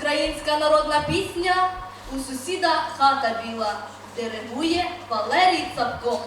Українська народна пісня у сусіда хата біла, диригує Валерій Цапко.